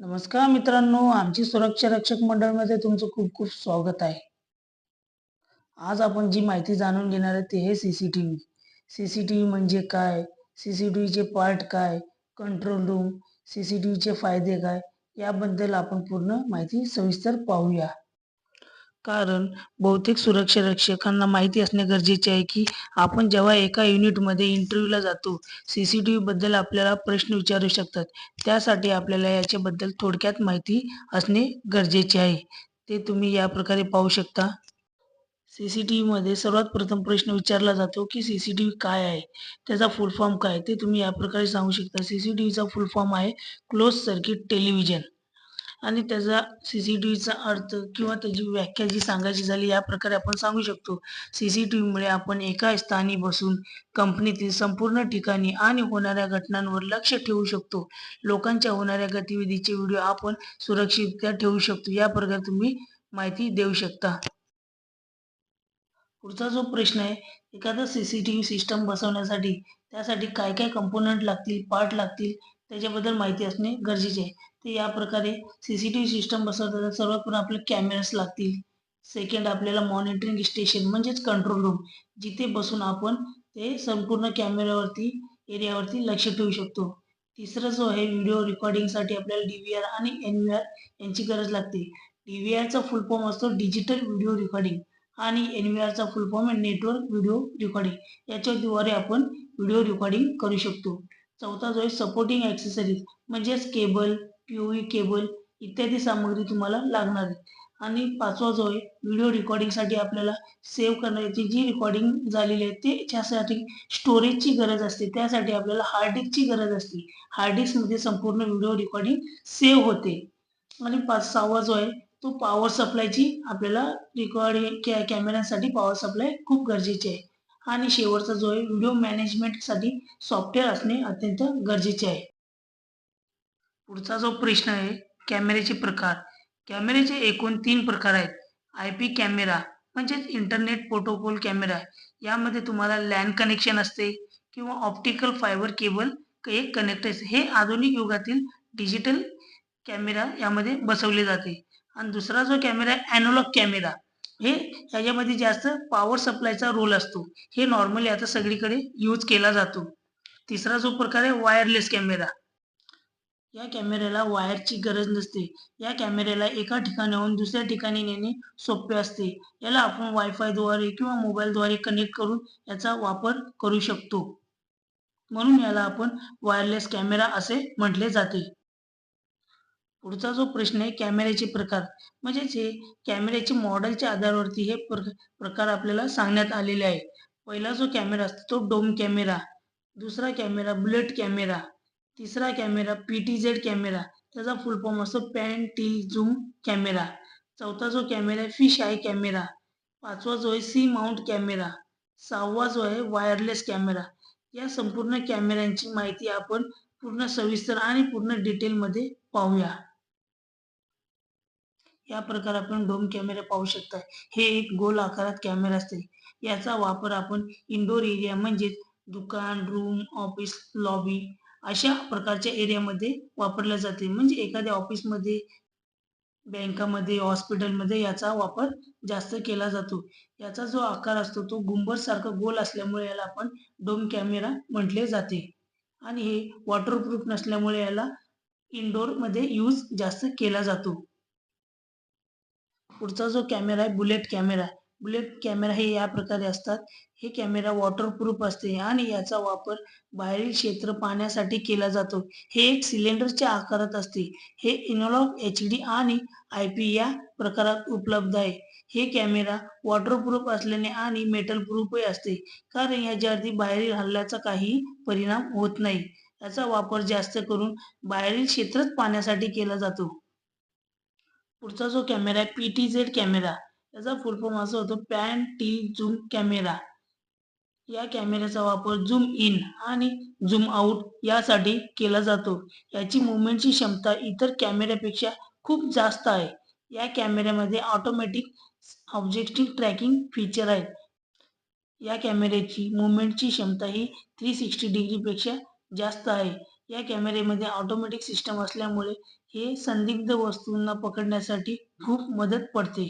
नमस्कार मित्रांनो आमची सुरक्षा रक्षक मंडळमध्ये तुमचं खूप खूप स्वागत आहे. आज आपण जी माहिती जाणून घेणार आहे ते हे C C T V C C T V म्हणजे काय? सी सी टी व्हीचे पार्ट काय? Control room C C T व्हीचे फायदे काय? याबद्दल आपण पूर्ण माहिती सविस्तर पाहूया. कारण बहुतेक सुरक्षा रक्षकांना माहिती असणे गरजेचे आहे की आपण जेव्हा एका युनिटमध्ये इंटरव्ह्यूला जातो सी सी टी व्हीबद्दल आपल्याला प्रश्न विचारू शकतात. त्यासाठी आपल्याला याच्याबद्दल थोडक्यात माहिती असणे गरजेचे आहे. ते तुम्ही या प्रकारे पाहू शकता. सी सी टी व्हीमध्ये सर्वात प्रथम प्रश्न विचारला जातो की सी सी टी व्ही काय आहे? त्याचा फुल फॉर्म काय ते तुम्ही या प्रकारे सांगू शकता. सी सी टी व्हीचा फुल फॉर्म आहे क्लोज सर्किट टेलिव्हिजन. आणि त्याचा सी सी टी व्हीचा अर्थ किंवा त्याची व्याख्या जी सांगायची झाली या प्रकारे आपण सांगू शकतो. सी सी टी व्हीमुळे आपण एका स्थानी बसून कंपनीतील संपूर्ण ठिकाणी आणि होणाऱ्या घटनांवर लक्ष ठेवू शकतो. लोकांच्या होणाऱ्या गतिविधीचे व्हिडिओ आपण सुरक्षितरित्या ठेवू शकतो. या प्रकारे तुम्ही माहिती देऊ शकता. पुढचा जो प्रश्न आहे एखादा C C T V system बसवण्यासाठी त्यासाठी काय काय कंपोनंट लागतील पार्ट लागतील त्याच्याबद्दल माहिती असणे गरजेचे आहे. ते या प्रकारे C C T V system बसवताना सर्वात प्रथम आपले कॅमेरास लागतील. सेकंड आपल्याला मॉनिटरिंग स्टेशन म्हणजेच कंट्रोल रूम जिथे बसून आपण ते संपूर्ण कॅमेऱ्यावरती एरियावरती लक्ष ठेवू शकतो. तिसरं जो आहे व्हिडिओ रेकॉर्डिंगसाठी आपल्याला डी व्ही आर आणि एन व्ही आर यांची गरज लागते. डी व्ही आरचा फुल फॉर्म असतो डिजिटल व्हिडिओ रेकॉर्डिंग आणि एन व्ही आरचा फुल फॉर्म आहे नेटवर्क व्हिडिओ रेकॉर्डिंग याच्याद्वारे आपण व्हिडिओ रेकॉर्डिंग करू शकतो. चौथा जो आहे सपोर्टिंग ॲक्सेसरीज म्हणजेच केबल पी व्ही केबल इत्यादी सामग्री तुम्हाला लागणार आहे आणि पाचवा जो आहे व्हिडिओ रेकॉर्डिंगसाठी आपल्याला सेव्ह करण्याची जी रेकॉर्डिंग झालेली आहे ते त्यासाठी स्टोरेजची गरज असते. त्यासाठी आपल्याला हार्ड डिस्कची गरज असते. हार्ड डिस्कमध्ये संपूर्ण व्हिडिओ रेकॉर्डिंग सेव्ह होते. आणि पाच सहावा जो आहे तो पॉवर सप्लायची आपल्याला रेकॉर्डिंग कॅ कॅमेऱ्यांसाठी पॉवर सप्लाय खूप गरजेची आहे. आणि शेवटचा जो आहे व्हिडिओ मॅनेजमेंटसाठी सॉफ्टवेअर असणे अत्यंत गरजेचे आहे. पुढचा जो प्रश्न आहे कॅमेऱ्याचे प्रकार. कॅमेऱ्याचे एकूण तीन प्रकार आहेत. आय पी कॅमेरा म्हणजेच इंटरनेट प्रोटोकॉल कॅमेरा. यामध्ये तुम्हाला लँड कनेक्शन असते किंवा ऑप्टिकल फायबर केबल एक कनेक्ट असते हे आधुनिक युगातील डिजिटल कॅमेरा यामध्ये बसवले जाते. आणि दुसरा जो कॅमेरा आहे ॲनोलॉग कॅमेरा. हे ह्याच्यामध्ये जास्त पॉवर सप्लायचा रोल असतो. हे नॉर्मली आता सगळीकडे यूज केला जातो. तिसरा जो प्रकार आहे वायरलेस कॅमेरा. या कॅमेऱ्याला वायरची गरज नसते. या कॅमेऱ्याला एका ठिकाणाहून दुसऱ्या ठिकाणी नेणे सोपे असते. याला आपण वायफायद्वारे किंवा मोबाईलद्वारे कनेक्ट करून याचा वापर करू शकतो. म्हणून याला आपण वायरलेस कॅमेरा असे म्हटले जाते. पुढचा जो प्रश्न आहे कॅमेऱ्याचे प्रकार. म्हणजेच हे कॅमेऱ्याचे मॉडेलच्या आधारावरती हे प्रकार आपल्याला सांगण्यात आलेले आहे. पहिला जो कॅमेरा असतो तो डोम कॅमेरा दुसरा कॅमेरा बुलेट कॅमेरा तिसरा camera P T Z camera त्याचा फुल फॉर्म असतो पॅन टी झूम कॅमेरा चौथा जो कॅमेरा आहे फिश आय कॅमेरा पाचवा जो आहे सी माउंट कॅमेरा सहावा जो आहे वायरलेस कॅमेरा या संपूर्ण कॅमेऱ्यांची माहिती आपण पूर्ण सविस्तर आणि पूर्ण डिटेलमध्ये पाहूया. या प्रकार आपण डोम कॅमेरा पाहू शकता हे एक गोल आकारात कॅमेरा असते. याचा वापर आपण इंडोर एरिया म्हणजेच दुकान रूम ऑफिस लॉबी अशा प्रकारच्या एरियामध्ये वापरला जाते म्हणजे एखाद्या ऑफिसमध्ये बँकामध्ये हॉस्पिटलमध्ये याचा वापर जास्त केला जातो. याचा जो आकार असतो तो गुंबर सारखा गोल असल्यामुळे याला आपण डोम कॅमेरा म्हटले जाते. आणि हे वॉटरप्रूफ नसल्यामुळे याला इनडोरमध्ये यूज जास्त केला जातो. पुढचा जो कॅमेरा आहे बुलेट कॅमेरा बुलेट कॅमेरा हे या प्रकारे असतात. हे कॅमेरा वॉटरप्रूफ असते आणि याचा वापर बाहेरील क्षेत्र पाहण्यासाठी केला जातो. हे एक सिलेंडरच्या आकारात असते. हे इनोलॉग एच डी आणि आय पी या प्रकारात उपलब्ध आहे. हे कॅमेरा वॉटरप्रूफ असल्याने आणि मेटल प्रूफही असते. कारण याच्यावरती बाहेरील हल्ल्याचा काही परिणाम होत नाही. याचा वापर जास्त करून बाहेरील क्षेत्रच पाहण्यासाठी केला जातो. पुढचा जो कॅमेरा आहे पी टी झेड कॅमेरा. याचा फुल फॉर्म असा होतो पॅन टी झूम कॅमेरा या कॅमेऱ्याचा वापर झूम इन आणि झूम आउट यासाठी केला जातो. याची मुवमेंटची क्षमता इतर कॅमेऱ्यापेक्षा खूप जास्त आहे. या कॅमेऱ्यामध्ये ऑटोमॅटिक ऑब्जेक्टिव्ह ट्रॅकिंग फीचर आहे. या कॅमेऱ्याची मुवमेंटची क्षमता ही थ्री सिक्स्टी डिग्रीपेक्षा जास्त आहे. या कॅमेऱ्यामध्ये ऑटोमॅटिक सिस्टम असल्यामुळे हे संदिग्ध वस्तूंना पकडण्यासाठी खूप मदत पडते.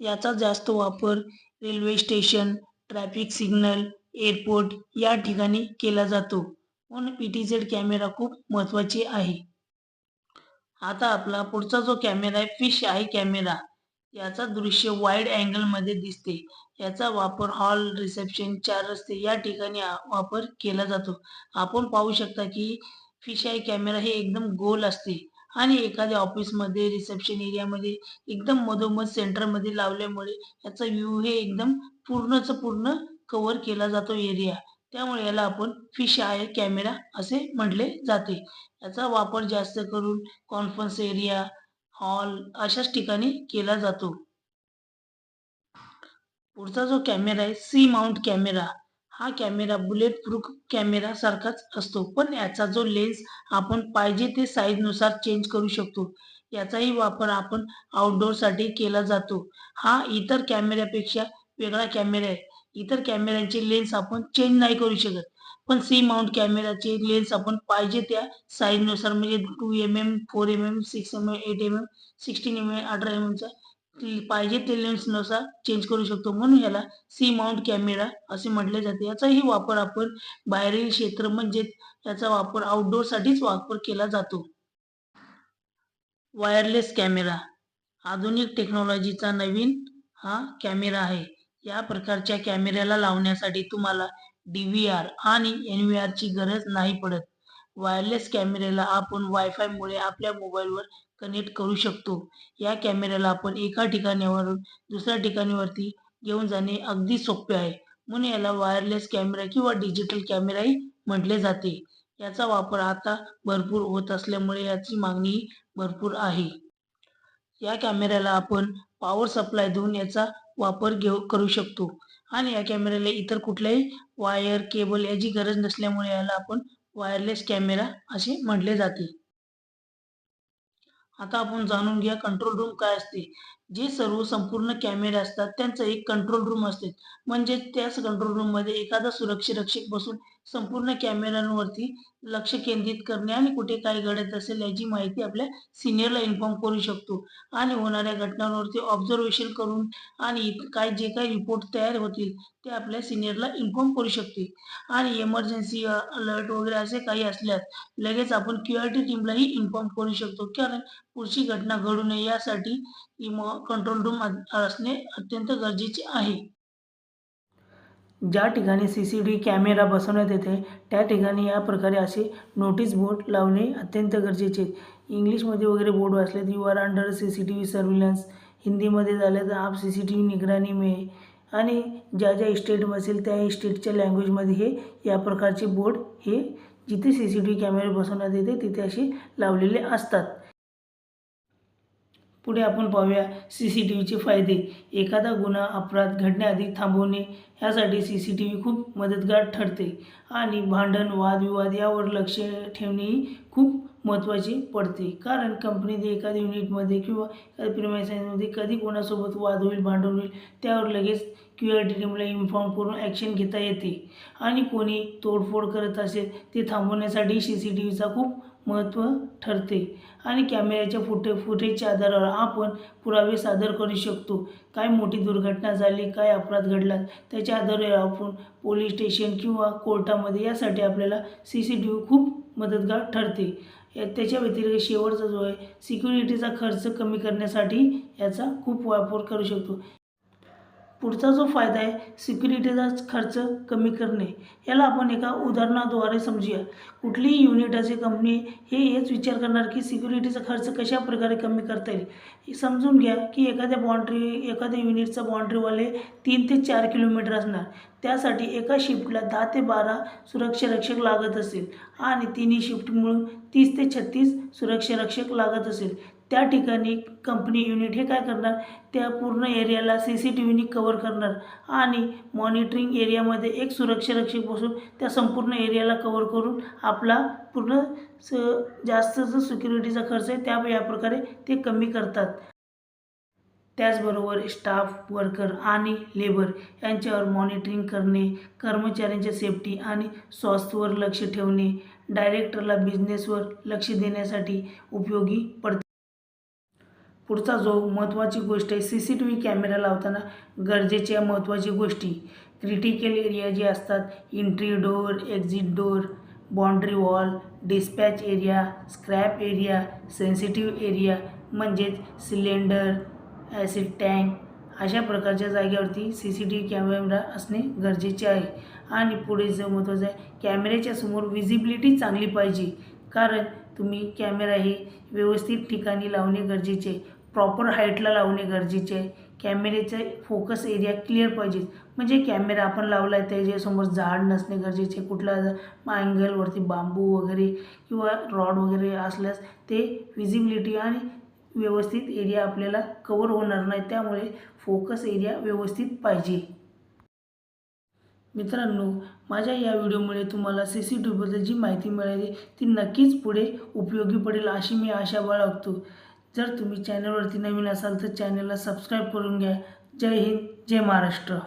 याचा जास्त वापर railway station traffic signal airport या ठिकाणी केला जातो. म्हणून पी टी झेड कॅमेरा खूप महत्त्वाचे आहे. आता आपला पुढचा जो कॅमेरा आहे फिश आय कॅमेरा याचा दृश्य वाईड अँगलमध्ये दिसते. याचा वापर हॉल रिसेप्शन चार रस्ते या ठिकाणी वापर केला जातो. आपण पाहू शकता की फिश आय कॅमेरा हे एकदम गोल असते. आणि एखाद्या ऑफिसमध्ये रिसेप्शन एरियामध्ये एकदम मधोमध सेंटरमध्ये लावल्यामुळे याचा व्ह्यू हे एकदम पूर्णच पूर्ण कव्हर केला जातो एरिया त्यामुळे याला आपण फिश आय कॅमेरा असे म्हटले जाते. याचा वापर जास्त करून कॉन्फरन्स एरिया हॉल अशाच ठिकाणी केला जातो. पुढचा जो कॅमेरा आहे सी माउंट कॅमेरा हा कॅमेरा बुलेट प्रूफ कॅमेरा सारखाच असतो. पण याचा जो लेन्स आपण पाहिजे ते साईजनुसार चेंज करू शकतो. याचाही वापर आपण आउटडोरसाठी केला जातो. हा इतर कॅमेऱ्यापेक्षा वेगळा कॅमेरा आहे. इतर कॅमेऱ्यांचे लेन्स आपण चेंज नाही करू शकत. पण सी माउंट कॅमेराचे लेन्स आपण पाहिजे त्या साईजनुसार म्हणजे two M M four M M six M M eight M M sixteen M M अठरा एम एमचा पाहिजे ते लेन्सनुसार चेंज करू शकतो. म्हणून याला सी माउंट कॅमेरा असे म्हटले जाते. याचाही वापर आपण बाहेरील क्षेत्र म्हणजे याचा वापर आउटडोरसाठीच वापर केला जातो. वायरलेस कॅमेरा आधुनिक टेक्नॉलॉजीचा नवीन हा कॅमेरा आहे. या प्रकारच्या कॅमेऱ्याला लावण्यासाठी तुम्हाला डी व्ही आर आणि एन व्ही आरची गरज नाही पडत. वायरलेस कॅमेऱ्याला आपण वायफायमुळे आपल्या मोबाईलवर कनेक्ट करू शकतो. या कॅमेऱ्याला आपण एका ठिकाणावरून दुसऱ्या ठिकाणीवरती घेऊन जाणे अगदी सोपे आहे. म्हणून याला वायरलेस कॅमेरा किंवा डिजिटल कॅमेराही म्हटले जाते. याचा वापर आता भरपूर होत असल्यामुळे याची मागणी भरपूर आहे. या कॅमेऱ्याला आपण पॉवर सप्लाय देऊन याचा वापर घेऊ करू शकतो. आणि या कॅमेऱ्याला इतर कुठल्याही वायर केबल याची गरज नसल्यामुळे याला आपण वायरलेस कॅमेरा असे म्हटले जाते. आता आपण जाणून घ्या कंट्रोल रूम काय असते. जे सर्व संपूर्ण कॅमेरे असतात त्यांचं एक कंट्रोल रूम असते. म्हणजे त्याच कंट्रोल रूममध्ये एखादा सुरक्षरक्षक बसून संपूर्ण कॅमेऱ्यांवरती लक्ष केंद्रित करणे आणि कुठे काय घडत असेल याची माहिती आपल्या सिनियरला इन्फॉर्म करू शकतो. आणि होणाऱ्या घटनांवरती ऑब्झर्वेशन करून आणि काय जे काही रिपोर्ट तयार होतील ते आपल्या सिनियरला इन्फॉर्म करू शकते आणि इमर्जन्सी अलर्ट वगैरे असे काही असल्यास लगेच आपण क्यू आर टी टीमलाही इन्फॉर्म करू शकतो. कारण पुढची घटना घडू नये यासाठी कंट्रोल रूम असणे अत्यंत गरजेचे आहे. ज्या ठिकाणी सी सी टी कॅमेरा बसवण्यात येते त्या ठिकाणी या प्रकारे असे नोटीस बोर्ड लावणे अत्यंत गरजेचे इंग्लिशमध्ये वगैरे बोर्ड वाचले you are under C C T V surveillance हिंदीमध्ये झालं तर आप सी सी टी व्ही निगराणी मे आणि ज्या ज्या स्टेट असेल त्या स्टेटच्या लँग्वेजमध्ये हे या प्रकारचे बोर्ड हे जिथे सी सी टी व्ही कॅमेरे बसवण्यात येते तिथे असे लावलेले असतात. पुढे आपण पाहूया सी सी टी व्हीचे फायदे. एखादा गुन्हा अपराध घडण्याआधी थांबवणे ह्यासाठी सी सी टी व्ही खूप मदतगार ठरते. आणि भांडण वादविवाद यावर लक्ष ठेवणेही खूप महत्त्वाचे पडते. कारण कंपनीत एखाद्या युनिटमध्ये किंवा एखाद्या प्रिमायसाईजमध्ये कधी कोणासोबत वाद होईल भांडण होईल त्यावर लगेच क्यू आर टी टीमला इन्फॉर्म करून ॲक्शन घेता येते. आणि कोणी तोडफोड करत असेल ते थांबवण्यासाठी सी सी टी व्हीचा खूप महत्त्व ठरते. आणि कॅमेऱ्याच्या फुटे फुटेजच्या आधारावर आपण पुरावे सादर करू शकतो. काय मोठी दुर्घटना झाली काय अपराध घडला त्याच्या आधारे आपण पोलीस स्टेशन किंवा कोर्टामध्ये यासाठी आपल्याला सी सी टी व्ही खूप मदतगार ठरते. या त्याच्या व्यतिरिक्त शेवटचा जो आहे सिक्युरिटीचा खर्च कमी करण्यासाठी याचा खूप वापर करू शकतो. पुढचा जो फायदा आहे सिक्युरिटीचा खर्च कमी करणे याला आपण एका उदाहरणाद्वारे समजूया. कुठलीही युनिट असे कंपनी हे हेच विचार करणार की सिक्युरिटीचा खर्च कशा प्रकारे कमी करता येईल. समजून घ्या की एखाद्या बाउंड्री एखाद्या युनिटचा बाउंड्रीवाले तीन ते चार किलोमीटर असणार. त्यासाठी एका शिफ्टला दहा ते बारा सुरक्षारक्षक लागत असेल आणि तिन्ही शिफ्ट मिळून तीस ते छत्तीस सुरक्षारक्षक लागत असेल. त्या ठिकाणी कंपनी युनिट हे काय करणार? त्या पूर्ण एरियाला सी सी टी व्हीनी कवर करणार. आणि मॉनिटरिंग एरियामध्ये एक सुरक्षारक्षक बसून त्या संपूर्ण एरियाला कवर करून आपला पूर्ण स जास्त जो सिक्युरिटीचा खर्च आहे त्या या प्रकारे ते कमी करतात. त्याचबरोबर स्टाफ वर्कर आणि लेबर यांच्यावर मॉनिटरिंग करणे कर्मचाऱ्यांच्या सेफ्टी आणि स्वास्थ्यवर लक्ष ठेवणे डायरेक्टरला बिझनेसवर लक्ष देण्यासाठी उपयोगी पडते. पुढचा जो महत्त्वाची गोष्ट आहे C C T V camera लावताना गरजेच्या महत्त्वाची गोष्टी. क्रिटिकल एरिया जे असतात entry door exit door boundary wall dispatch area scrap area sensitive area म्हणजेच सिलेंडर ॲसिड टँक अशा प्रकारच्या जागेवरती C C T V camera असणे गरजेचे आहे. आणि पुढे जो महत्त्वाचं आहे कॅमेऱ्याच्या समोर विजिबिलिटी चांगली पाहिजे. कारण तुम्ही कॅमेरा हे व्यवस्थित ठिकाणी लावणे गरजेचे आहे. प्रॉपर हाईटला लावणे गरजेचे आहे. कॅमेऱ्याचे फोकस एरिया क्लिअर पाहिजे म्हणजे कॅमेरा आपण लावला आहे त्याच्यासमोर झाड नसणे गरजेचे आहे. कुठला अँगलवरती बांबू वगैरे किंवा रॉड वगैरे असल्यास ते विजिबिलिटी आणि व्यवस्थित एरिया आपल्याला कवर होणार नाही. त्यामुळे फोकस एरिया व्यवस्थित पाहिजे. मित्रांनो माझ्या या व्हिडिओमुळे तुम्हाला सी सी टी व्हीबद्दल जी माहिती मिळाली ती नक्कीच पुढे उपयोगी पडेल अशी मी आशा बाळगतो. जर तुम्ही चॅनलवरती नवीन असाल तर चॅनलला सबस्क्राईब करून घ्या. जय हिंद जय महाराष्ट्र.